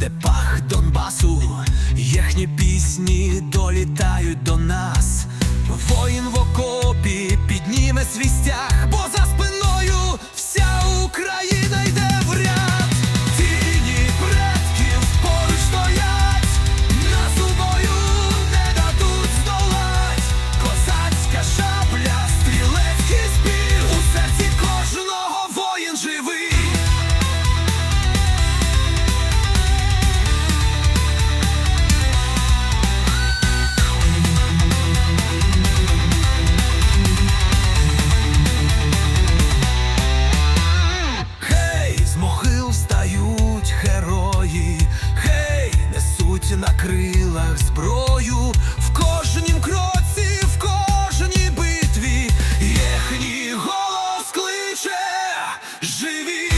степах Донбасу, їхні пісні долітають до нас, воїн в окопі. носі на крилах зброю, в кожнім кроці, в кожній битві, їхній голос кличе живі.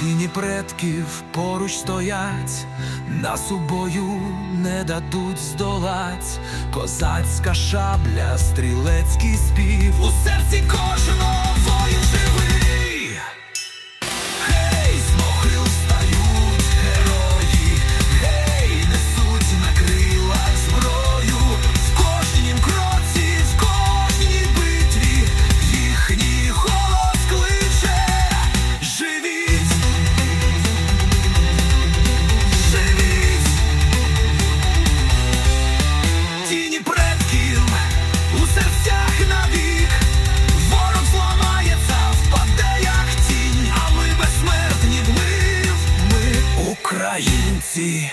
Тіні предків поруч стоять, нас убою не дадуть здолать, козацька шабля, стрілецький спів у серці кожного. українці.